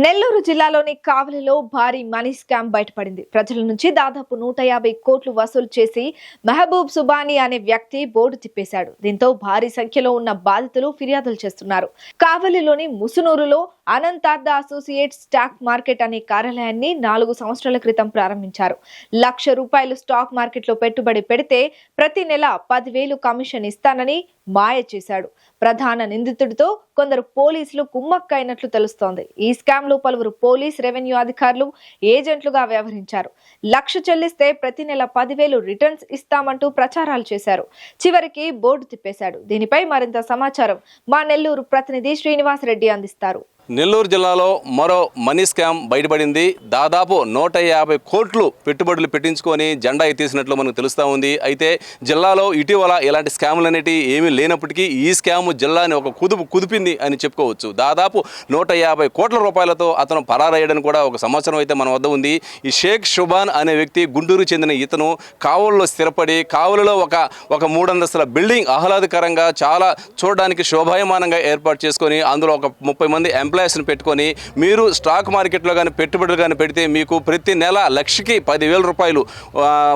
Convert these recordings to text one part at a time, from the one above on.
నెల్లూరు జిల్లాలోని కావలిలో భారీ మనీ స్కామ్ బయటపడింది. ప్రజల నుంచి దాదాపు నూట యాభై కోట్లు వసూలు చేసి మెహబూబ్ సుబానీ అనే వ్యక్తి బోర్డు తిప్పేశాడు. దీంతో భారీ సంఖ్యలో ఉన్న బాధితులు ఫిర్యాదులు చేస్తున్నారు. కావలిలోని ముసునూరులో అనంతార్థ అసోసియేట్ స్టాక్ మార్కెట్ అనే కార్యాలయాన్ని నాలుగు సంవత్సరాల క్రితం ప్రారంభించారు. లక్ష రూపాయలు స్టాక్ మార్కెట్లో పెట్టుబడి పెడితే ప్రతి నెల పదివేలు కమిషన్ ఇస్తానని మాయ చేశాడు. ప్రధాన నిందితుడితో కొందరు పోలీసులు కుమ్మక్కైనట్లు తెలుస్తోంది. ఈ స్కామ్లో పలువురు పోలీస్ రెవెన్యూ అధికారులు ఏజెంట్లుగా వ్యవహరించారు. లక్ష చెల్లిస్తే ప్రతి నెల పదివేలు రిటర్న్స్ ఇస్తామంటూ ప్రచారాలు చేశారు. చివరికి బోర్డు తిప్పేశాడు. దీనిపై మరింత సమాచారం మా నెల్లూరు ప్రతినిధి శ్రీనివాస్ రెడ్డి అందిస్తారు. నెల్లూరు జిల్లాలో మరో మనీ స్కామ్ బయటపడింది. దాదాపు నూట యాభై కోట్లు పెట్టుబడులు పెట్టించుకొని జెండా ఎత్తేసినట్లు మనకు తెలుస్తూ ఉంది. అయితే జిల్లాలో ఇటీవల ఇలాంటి స్కాములు అనేటివి ఏమీ లేనప్పటికీ ఈ స్కామ్ జిల్లాని ఒక కుదుపు కుదిపింది అని చెప్పుకోవచ్చు. దాదాపు నూట యాభై కోట్ల రూపాయలతో అతను పరారయ్యాడని కూడా ఒక సంవత్సరం అయితే మన వద్ద ఉంది. ఈ షేక్ షుబాన్ అనే వ్యక్తి గుంటూరు చెందిన ఇతను కావుల్లో స్థిరపడి కావులలో ఒక ఒక మూడంతస్తుల బిల్డింగ్ ఆహ్లాదకరంగా చాలా చూడడానికి శోభాయమానంగా ఏర్పాటు చేసుకొని అందులో ఒక ముప్పై మంది ఎంప్లాయీస్ని పెట్టుకొని మీరు స్టాక్ మార్కెట్లో కానీ పెట్టుబడులు కానీ పెడితే మీకు ప్రతి నెల లక్షకి పదివేల రూపాయలు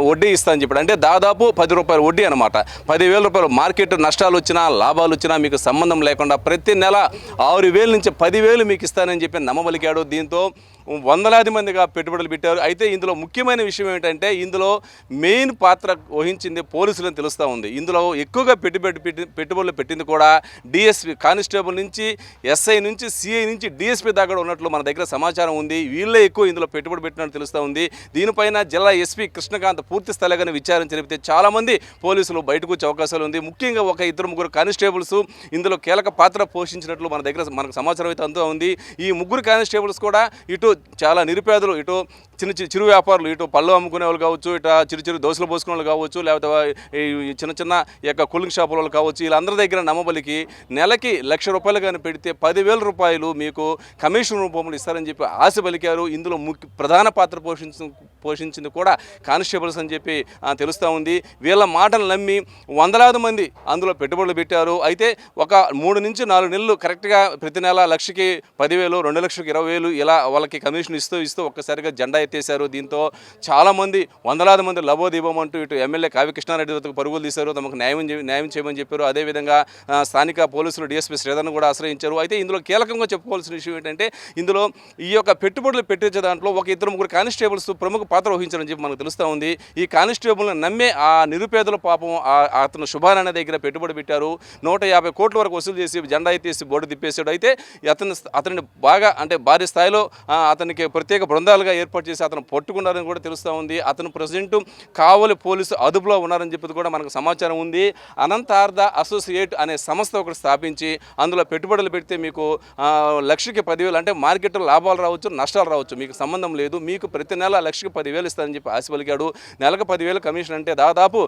వడ్డీ ఇస్తానని చెప్పాడు. అంటే దాదాపు పది రూపాయలు వడ్డీ అనమాట పదివేల రూపాయలు మార్కెట్ నష్టాలు వచ్చినా లాభాలు వచ్చినా మీకు సంబంధం లేకుండా ప్రతి నెల ఆరు వేల నుంచి పదివేలు మీకు ఇస్తానని చెప్పి నమ్మబలికాడు. దీంతో వందలాది మందిగా పెట్టుబడులు పెట్టారు. అయితే ఇందులో ముఖ్యమైన విషయం ఏంటంటే ఇందులో మెయిన్ పాత్ర వహించింది పోలీసులని తెలుస్తూ ఉంది. ఇందులో ఎక్కువగా పెట్టుబడి పెట్టి- పెట్టుబడులు పెట్టింది కూడా డిఎస్పి కానిస్టేబుల్ నుంచి ఎస్ఐ నుంచి సిఐ నుంచి డిఎస్పి దాకా ఉన్నట్లు మన దగ్గర సమాచారం ఉంది. వీళ్ళే ఎక్కువ ఇందులో పెట్టుబడి పెట్టినట్టు తెలుస్తూ ఉంది. దీనిపైన జిల్లా ఎస్పీ కృష్ణకాంత్ పూర్తి స్థాయిగా విచారణ జరిపితే చాలామంది పోలీసులు బయటకు వచ్చే అవకాశాలు ఉంది. ముఖ్యంగా ఒక ఇద్దరు ముగ్గురు కానిస్టేబుల్స్ ఇందులో కీలక పాత్ర పోషించినట్లు మన దగ్గర మనకు సమాచారం అయితే అంతా ఉంది. ఈ ముగ్గురు కానిస్టేబుల్స్ కూడా ఇటు చాలా నిరుపేదలు ఇటు చిన్న చిన్న చిరు వ్యాపారులు ఇటు పళ్ళు అమ్ముకునే వాళ్ళు కావచ్చు ఇటు చిరు చిరు దోశలు పోసుకునే వాళ్ళు కావచ్చు లేకపోతే ఈ చిన్న చిన్న యొక్క కూలింగ్ షాపుల వాళ్ళు కావచ్చు వీళ్ళందరి దగ్గర నమ్మబలికి నెలకి లక్ష రూపాయలు కానీ పెడితే పదివేల రూపాయలు మీకు కమిషన్ రూపంలో ఇస్తారని చెప్పి ఆశ పలికారు. ఇందులో ముఖ్య ప్రధాన పాత్ర పోషించిన పోషించింది కూడా కానిస్టేబుల్స్ అని చెప్పి తెలుస్తూ ఉంది. వీళ్ళ మాటలు నమ్మి వందలాది మంది అందులో పెట్టుబడులు పెట్టారు. అయితే ఒక మూడు నుంచి నాలుగు నెలలు కరెక్ట్గా ప్రతి నెల లక్షకి పదివేలు రెండు లక్షకి ఇరవై వేలు ఇలా వాళ్ళకి కమిషన్ ఇస్తూ ఇస్తూ ఒక్కసారిగా జెండా ఎత్తేశారు. దీంతో చాలామంది వందలాది మంది లబోదీపం అంటూ ఇటు ఎమ్మెల్యే కావ్య కృష్ణారెడ్డి వద్దకు పరుగులు తీశారు. తమకు న్యాయం న్యాయం చేయమని చెప్పారు. అదేవిధంగా స్థానిక పోలీసులు డిఎస్పీ శ్రీధర్ను కూడా ఆశ్రయించారు. అయితే ఇందులో కీలకంగా చెప్పుకోవాల్సిన విషయం ఏంటంటే ఇందులో ఈ యొక్క పెట్టుబడులు పెట్టించే దాంట్లో ఒక ఇద్దరు ముగ్గురు కానిస్టేబుల్స్ ప్రముఖ పాత్ర వహించారని చెప్పి మనకు తెలుస్తూ ఉంది. ఈ కానిస్టేబుల్ని నమ్మే ఆ నిరుపేదల పాపం ఆ- అతను శుభారాయణ దగ్గర పెట్టుబడి పెట్టారు. నూట యాభై కోట్ల వరకు వసూలు చేసి జెండా ఎత్తేసి బోర్డు తిప్పేశాడు. అయితే అతను అతన్ని బాగా అంటే భారీ స్థాయిలో అతనికి ప్రత్యేక బృందాలుగా ఏర్పాటు చేసి అతను పట్టుకున్నారని కూడా తెలుస్తూ ఉంది. అతను ప్రజెంట్ కావలి పోలీసు అదుపులో ఉన్నారని చెప్పి కూడా మనకు సమాచారం ఉంది. అనంతార్థ అసోసియేట్ అనే సంస్థ ఒకటి స్థాపించి అందులో పెట్టుబడులు పెడితే మీకు లక్షకి పదివేలు అంటే మార్కెట్లో లాభాలు రావచ్చు నష్టాలు రావచ్చు. మీకు సంబంధం లేదు. మీకు ప్రతి నెల లక్షకి పదివేలు ఇస్తారని చెప్పి ఆశ పలికాడు. నెలకు పదివేలు కమిషన్ అంటే దాదాపు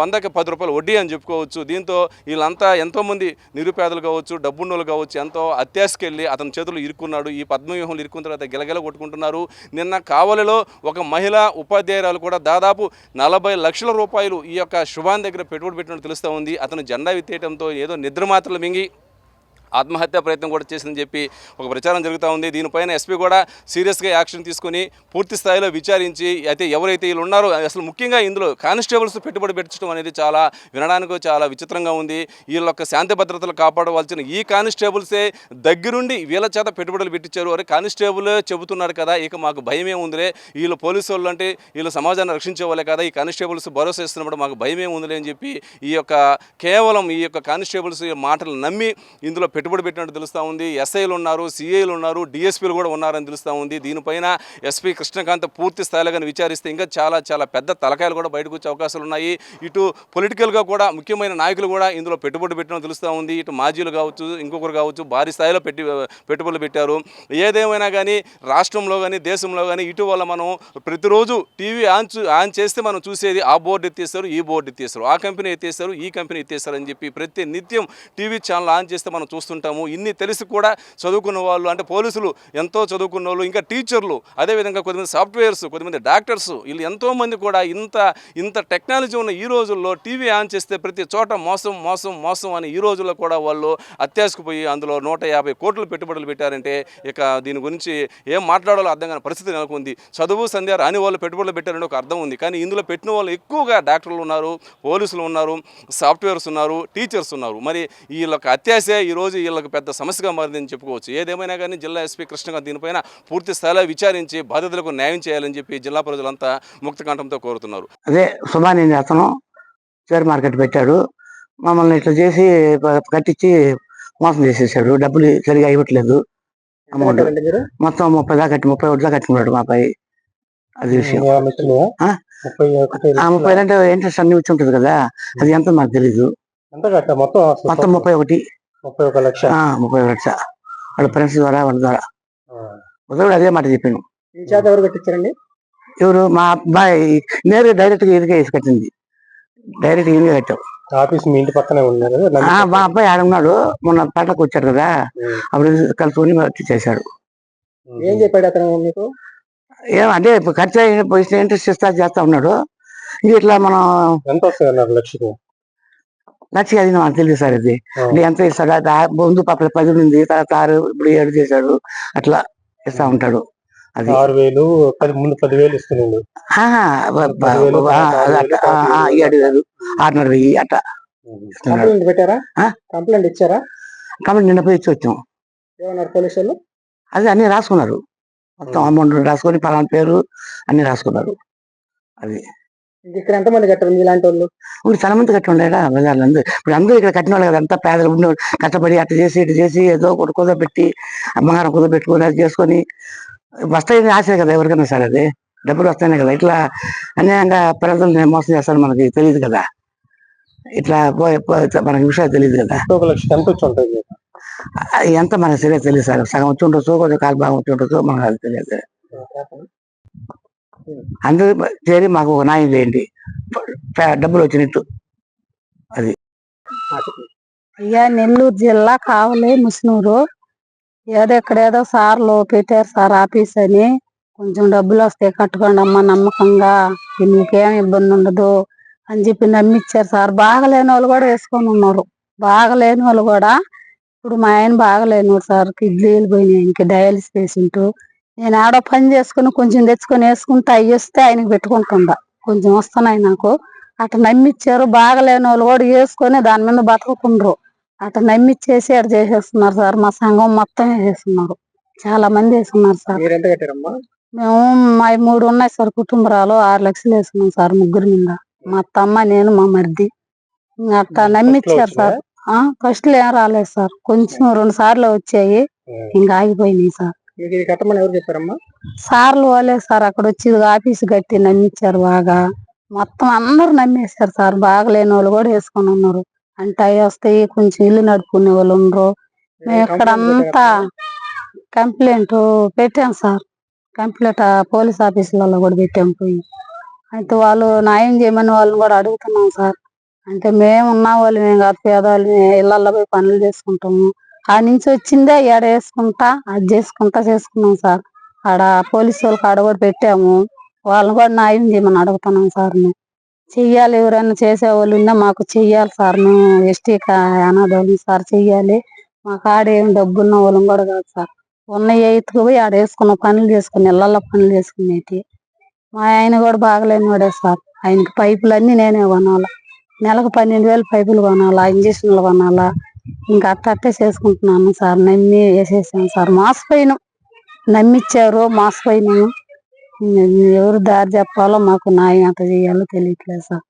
వందకి పది రూపాయలు వడ్డీ అని చెప్పుకోవచ్చు. దీంతో వీళ్ళంతా ఎంతోమంది నిరుపేదలు కావచ్చు డబ్బున్నోళ్ళు కావచ్చు ఎంతో అత్యాశకెళ్ళి అతని చేతులు ఇరుక్కున్నాడు. ఈ పద్మవ్యూహంలో ఇరుక్కున్న తర్వాత గిలగిల కొట్టుకుంటున్నారు. నిన్న కావలిలో ఒక మహిళా ఉపాధ్యాయురాలు కూడా దాదాపు నలభై లక్షల రూపాయలు ఈ యొక్క శుభాన్ దగ్గర పెట్టుబడి పెట్టినట్టు తెలుస్తూ ఉంది. అతను జెండా విత్తేయడంతో ఏదో నిద్ర మాత్రలు మింగి ఆత్మహత్యా ప్రయత్నం కూడా చేసిందని చెప్పి ఒక ప్రచారం జరుగుతూ ఉంది. దీనిపైన ఎస్పీ కూడా సీరియస్గా యాక్షన్ తీసుకొని పూర్తి స్థాయిలో విచారించి అయితే ఎవరైతే వీళ్ళు ఉన్నారో అసలు ముఖ్యంగా ఇందులో కానిస్టేబుల్స్ పెట్టుబడి పెట్టడం అనేది చాలా వినడానికి చాలా విచిత్రంగా ఉంది. వీళ్ళ యొక్క శాంతి భద్రతలు కాపాడవలసిన ఈ కానిస్టేబుల్సే దగ్గరుండి వీళ్ళ చేత పెట్టుబడులు పెట్టించారు అరే కానిస్టేబుల్ చెబుతున్నారు కదా ఇక మాకు భయమే ఉందిలే. వీళ్ళు పోలీసు వాళ్ళు అంటే వీళ్ళు సమాజాన్ని రక్షించే వాళ్ళే కదా ఈ కానిస్టేబుల్స్ భరోసా ఇస్తున్నప్పుడు మాకు భయమే ఉందిలే అని చెప్పి ఈ యొక్క కేవలం ఈ యొక్క కానిస్టేబుల్స్ మాటలు నమ్మి ఇందులో పెట్టుబడి పెట్టినట్టు తెలుస్తూ ఉంది. ఎస్ఐలు ఉన్నారు సిఐలు ఉన్నారు డిఎస్పీలు కూడా ఉన్నారని తెలుస్తూ ఉంది. దీనిపైన ఎస్పీ కృష్ణకాంత్ పూర్తి స్థాయిలో కానీ విచారిస్తే ఇంకా చాలా చాలా పెద్ద తలకాయలు కూడా బయటకు వచ్చే అవకాశాలు ఉన్నాయి. ఇటు పొలిటికల్గా కూడా ముఖ్యమైన నాయకులు కూడా ఇందులో పెట్టుబడి పెట్టడం తెలుస్తూ ఉంది. ఇటు మాజీలు కావచ్చు ఇంకొకరు కావచ్చు భారీ స్థాయిలో పెట్టి పెట్టుబడులు పెట్టారు. ఏదేమైనా కానీ రాష్ట్రంలో కానీ దేశంలో కానీ ఇటీవల మనం ప్రతిరోజు టీవీ ఆన్ ఆన్ చేస్తే మనం చూసేది ఆ బోర్డు ఎత్తేస్తారు ఈ బోర్డు ఎత్తేస్తారు ఆ కంపెనీ ఎత్తేస్తారు ఈ కంపెనీ ఎత్తేస్తారు అని చెప్పి ప్రతి నిత్యం టీవీ ఛానల్ ఆన్ చేస్తే మనం చూస్తూ చూస్తుంటాము ఇన్ని తెలిసి కూడా చదువుకున్న వాళ్ళు అంటే పోలీసులు ఎంతో చదువుకున్న వాళ్ళు ఇంకా టీచర్లు అదేవిధంగా కొద్దిమంది సాఫ్ట్వేర్స్ కొద్దిమంది డాక్టర్స్ వీళ్ళు ఎంతోమంది కూడా ఇంత ఇంత టెక్నాలజీ ఉన్న ఈ రోజుల్లో టీవీ ఆన్ చేస్తే ప్రతి చోట మోసం మోసం మోసం అని ఈ రోజుల్లో కూడా వాళ్ళు అత్యాశకు పోయి అందులో నూట యాభై కోట్లు పెట్టుబడులు పెట్టారంటే ఇక దీని గురించి ఏం మాట్లాడాలో అర్థం కాని పరిస్థితి నెలకొంది. చదువు సంధ్య రాని వాళ్ళు పెట్టుబడులు పెట్టారని ఒక అర్థం ఉంది. కానీ ఇందులో పెట్టిన వాళ్ళు ఎక్కువగా డాక్టర్లు ఉన్నారు పోలీసులు ఉన్నారు సాఫ్ట్వేర్స్ ఉన్నారు టీచర్స్ ఉన్నారు. మరి వీళ్ళకి అత్యాశే ఈరోజు వీళ్ళకి పెద్ద సమస్యగా మారిందని చెప్పుకోవచ్చు. ఏదేమైనా కానీ జిల్లా ఎస్పీ కృష్ణకాంత్ దీనిపైన పూర్తి స్థాయిలో విచారించి బాధితులకు న్యాయం చేయాలని చెప్పి జిల్లా ప్రజలంతా ముక్తకంఠంతో కోరుతున్నారు. అదే సుభాని అతను షేర్ మార్కెట్ పెట్టాడు. మమ్మల్ని ఇట్లా చేసి కట్టించి మోసం చేసేసాడు. డబ్బులు సరిగా ఇవ్వట్లేదు. అమౌంట్ మొత్తం ముప్పై దాకా కట్టి ముప్పై ఒకటి దాకా కట్టుకున్నాడు మా పై అది విషయం. ఆ? ముప్పై అంటే ఇంట్రెస్ట్ అన్ని వచ్చి ఉంటుంది కదా. అది ఎంత మాకు తెలీదు. మొత్తం ముప్పై ఒకటి. ముప్పై ఒక లక్ష. ముప్పై లక్ష. వాళ్ళ ఫ్రెండ్స్ ద్వారా వాళ్ళ ద్వారా. ఉదయం అదే మాట చెప్పాను. చేత ఎవరు కట్టించారండి? ఎవరు? మా అబ్బాయి నేరుగా డైరెక్ట్గా ఇదిగా వేసి కట్టింది డైరెక్ట్ ఇదిగా కట్టాం ఆఫీస్ మీ ఇంటి పక్కనే ఉన్నారు ఆ, మా అబ్బాయి ఆడ ఉన్నాడు. మొన్న పేటకు వచ్చాడు కదా. అప్పుడు కలుసుకొని వచ్చి చేశాడు. ఏం చెప్పాడు అతను మీకు? ఏం అంటే ఇప్పుడు ఖర్చు అయిన ఇంట్రెస్ట్ ఇస్తా చేస్తా ఉన్నాడు. ఇట్లా మనం ఎంత వస్తుంది లక్షకు? లక్ష అది మనకు తెలియదు సార్ ఆ. అంటే ఎంత ఇస్తాడు అది ముందు పాపల పది ఉంది. తర్వాత ఆరు ఇప్పుడు ఏడు చేశాడు. అట్లా ఇస్తా ఉంటాడు. అది. ఆరు వేలు పది ముందు పదివేలు ఇస్తున్నాడు. అది ఏడు వేలు. ఆరున్నర వెయ్యి అట్లా. కంప్లైంట్ పెట్టారా? కంప్లైంట్ ఇచ్చారా? కాబట్టి నిన్న పోయి ఇచ్చి వచ్చాం. ఏమన్నారు పోలీసు వాళ్ళు? అది అన్ని రాసుకున్నారు. మొత్తం అమౌంట్ రాసుకొని పలానా పేరు అన్ని రాసుకున్నారు. అది. ఇక్కడ ఎంతమంది కట్టారు మీలాంటి వాళ్ళు ఇప్పుడు చాలా మంది కట్టి ఉండేడా బజార్లో అందరూ ఇప్పుడు అందరూ ఇక్కడ కట్టిన వాళ్ళు కదా అంతా పేదలు ఉండే కష్టపడి అట్ట చేసి ఇటు చేసి ఏదో ఒకటి కుదవ పెట్టి అమ్మగారం కుదవ పెట్టుకొని అది చేసుకొని. వస్తాయని ఆశ కదా ఎవరికైనా సరే అది. డబ్బులు వస్తాయి కదా. ఇట్లా అన్యాయంగా ప్రజల్ని మోసం చేస్తారని మనకి తెలియదు కదా. ఇట్లా మనకి విషయాలు తెలియదు కదా. ఒక లక్ష ఎంత వచ్చి ఉంటుంది ఎంత మనకు సరిగా తెలియదు సార్. సగం వచ్చి ఉండొచ్చు కొంచెం కాలు భాగం వచ్చి ఉండొచ్చు మనకు అది తెలియదు. అందరూ చేరి మాకు ఒక న్యాయం చేయండి. డబ్బులు వచ్చినట్టు. అయ్యా నెల్లూరు జిల్లా కావలి ముస్నూరు. ఏదో ఇక్కడ ఏదో సార్లు పెట్టారు సార్ ఆఫీస్ అని. కొంచెం డబ్బులు వస్తాయి కట్టుకోండి అమ్మ నమ్మకంగా. మీకేం ఇబ్బంది ఉండదు అని చెప్పి నమ్మిచ్చారు సార్. బాగలేని వాళ్ళు కూడా వేసుకొని ఉన్నారు. బాగలేని వాళ్ళు కూడా. ఇప్పుడు మా ఆయన బాగలేను సార్. కిడ్నీలు పోయినాయి. ఇంక డయాలిసిస్ పేషెంట్. నేను ఆడో పని చేసుకుని కొంచెం తెచ్చుకొని వేసుకుంటే అవి వస్తే ఆయనకి పెట్టుకుంటుందా కొంచెం వస్తున్నాయి నాకు. అట్లా నమ్మిచ్చారు బాగలేని వాళ్ళు కూడా వేసుకొని దాని మీద బతుకుతుండ్రు అట్లా నమ్మిచ్చేసి అటు చేసేస్తున్నారు సార్. మా సంఘం మొత్తం వేసేస్తున్నారు. చాలా మంది వేసుకున్నారు సార్. మేము మా మూడు ఉన్నాయి సార్ కుటుంబరాలు. ఆరు లక్షలు వేసుకున్నాం సార్ ముగ్గురు మీద. మా తమ్మ నేను మా మరిది. అట్లా నమ్మిచ్చారు సార్. ఆ ఫస్ట్ ఏం రాలేదు సార్. కొంచెం రెండు సార్లు వచ్చాయి. ఇంకా ఆగిపోయినాయి సార్. మీకు ఇది కట్టమని ఎవరు చెప్పారమ్మా? సార్లు వాళ్ళే సార్. అక్కడ వచ్చి ఆఫీస్ కట్టి నమ్మిచ్చారు బాగా. మొత్తం అందరూ నమ్మేశారు సార్. బాగలేని వాళ్ళు కూడా వేసుకొని ఉన్నారు. అంటే అవి వస్తాయి కొంచెం ఇల్లు నడుపుకునే వాళ్ళు ఉండరు. మేము ఇక్కడ అంతా కంప్లైంట్ పెట్టాం సార్. కంప్లైంట్ పోలీస్ ఆఫీసులలో కూడా పెట్టాం పోయి. అయితే వాళ్ళు న్యాయం చేయమని వాళ్ళని కూడా అడుగుతున్నాం సార్. అంటే మేము ఉన్న వాళ్ళు మేము కాదు పేదవాళ్ళు ఇళ్ళల్లో పోయి పనులు చేసుకుంటాము. ఆ నుంచి వచ్చిందే ఏడ వేసుకుంటా అది చేసుకుంటా చేసుకున్నాం సార్. ఆడ పోలీసు వాళ్ళకి ఆడ కూడా పెట్టాము. వాళ్ళని కూడా న్యాయం చేయమని అడుగుతున్నాం సార్ మేము. చెయ్యాలి ఎవరైనా చేసేవాళ్ళు ఉన్నా మాకు చెయ్యాలి సార్. మేము ఎస్టీ అనాథోళ్ళం సార్ చెయ్యాలి. మాకు ఆడేం డబ్బున్న వాళ్ళం కూడా కాదు సార్. ఉన్న ఎయిత్కి పోయి ఆడ వేసుకున్న పనులు చేసుకుని ఇళ్ళల్లో పనులు చేసుకునేటి. మా ఆయన కూడా బాగలేని వాడే సార్. ఆయనకి పైపులు అన్నీ నేనే కొనాలా. నెలకు పన్నెండు వేలు పైపులు కొనాలా ఇంజక్షన్లు కొనాలా. ఇంకా అట్ట అట్టే చేసుకుంటున్నాను సార్. నమ్మి వేసేసాను సార్. మోసపోయినాం. నమ్మిచ్చారు మోసపోయినాము. ఎవరు దారి చెప్పాలో మాకు న్యాయం ఎంత చేయాలో తెలియట్లేదు సార్.